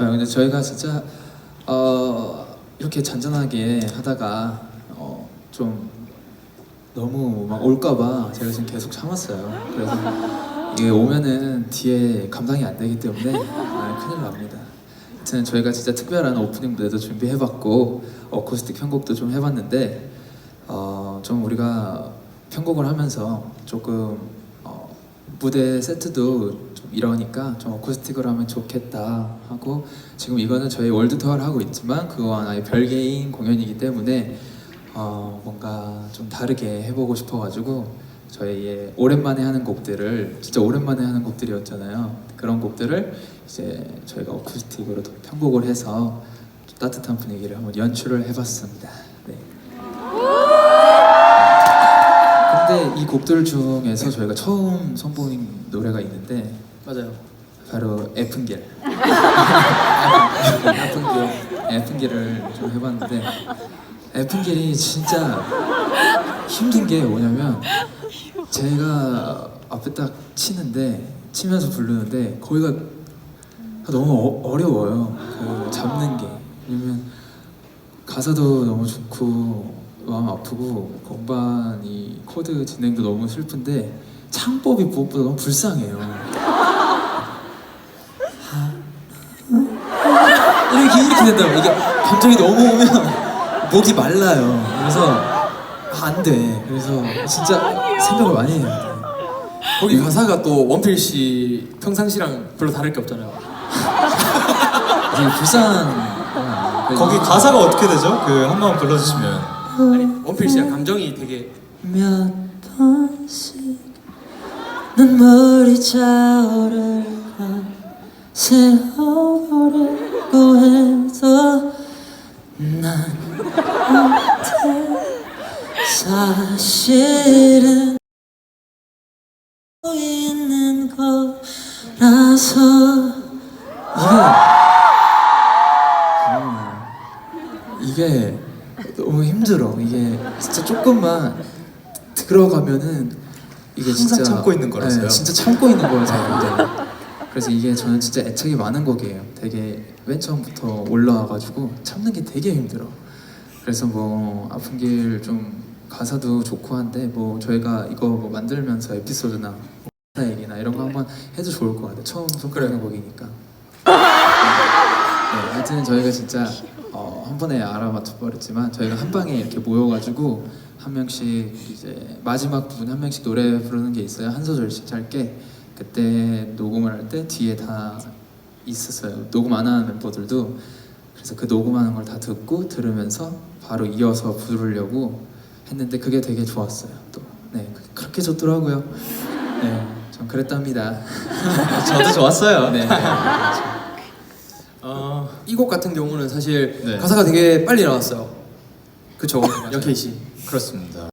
좋아요. 근데 저희가 진짜 어, 이렇게 잔잔하게 하다가 어, 좀 너무 막 올까봐 제가 지금 계속 참았어요. 그래서 이게 오면은 뒤에 감당이 안 되기 때문에 아, 큰일 납니다. 하여튼 저희가 진짜 특별한 오프닝 무대도 준비해봤고 어쿠스틱 편곡도 좀 해봤는데 어, 좀 우리가 편곡을 하면서 조금 어, 무대 세트도 좀 이러니까 좀 어쿠스틱으로 하면 좋겠다 하고 지금 이거는 저희 월드 투어를 하고 있지만 그거와 아예 별개인 공연이기 때문에 어, 뭔가 좀 다르게 해보고 싶어가지고 저희의 오랜만에 하는 곡들을 진짜 오랜만에 하는 곡들이었잖아요. 그런 곡들을 이제 저희가 어쿠스틱으로 더 편곡을 해서 좀 따뜻한 분위기를 한번 연출을 해봤습니다. 네. 근데 이 곡들 중에서 저희가 처음 선보인 노래가 있는데 맞아요. 바로 애픈길. 애픈길. 애픈길을 좀 해봤는데 애픈길이 진짜 힘든 게 뭐냐면 제가 앞에 딱 치는데 치면서 부르는데 거기가 너무 어, 려워요 그 잡는 게 왜냐면 가사도 너무 좋고 마음 아프고 건반이 코드 진행도 너무 슬픈데 창법이 무엇보다 너무 불쌍해요. 이렇게 이렇게 된다고 이게 감정이 너무 오면 목이 말라요. 그래서 아, 안 돼. 그래서 진짜 생각을 많이 돼. 거기 가사가 또 원필 씨 평상시랑 별로 다를 게 없잖아요. 되게 불쌍한 건 거기 가사가 어떻게 되죠? 그 한 번 불러주시면 아니 원필 씨가 감정이 되게 몇 번씩 눈물이 차오르고 세워버리고 해도 난 못해 사실은 있는 거라서. 이게 이게 너무 힘들어. 이게 진짜 조금만 들어가면은 이게 진짜 참고 있는 거라서요. 네, 진짜 참고 있는 거라서. 그래서 이게 저는 진짜 애착이 많은 곡이에요. 되게 맨 처음부터 올라와가지고 참는 게 되게 힘들어. 그래서 뭐 아픈 길 좀 가사도 좋고 한데 뭐 저희가 이거 뭐 만들면서 에피소드나 뭐 가사 얘기나 이런 거 한번 해도 좋을 것 같아요. 처음 손그리는 곡이니까. 네, 하여튼 저희가 진짜 어, 한 번에 알아맞혀 버렸지만 저희가 한 방에 이렇게 모여가지고 한 명씩 이제 마지막 부분 한 명씩 노래 부르는 게 있어요. 한 소절씩 짧게. 그때 녹음을 할 때 뒤에 다 있었어요. 녹음 안 하는 멤버들도. 그래서 그 녹음하는 걸 다 듣고 들으면서 바로 이어서 부르려고 했는데 그게 되게 좋았어요 또 네 그렇게 좋더라고요. 네전 그랬답니다. 저도 좋았어요. 네 어, 이곡 같은 경우는 사실 네. 가사가 되게 빨리 나왔어요. 그쵸? 영케이 씨. 그렇습니다.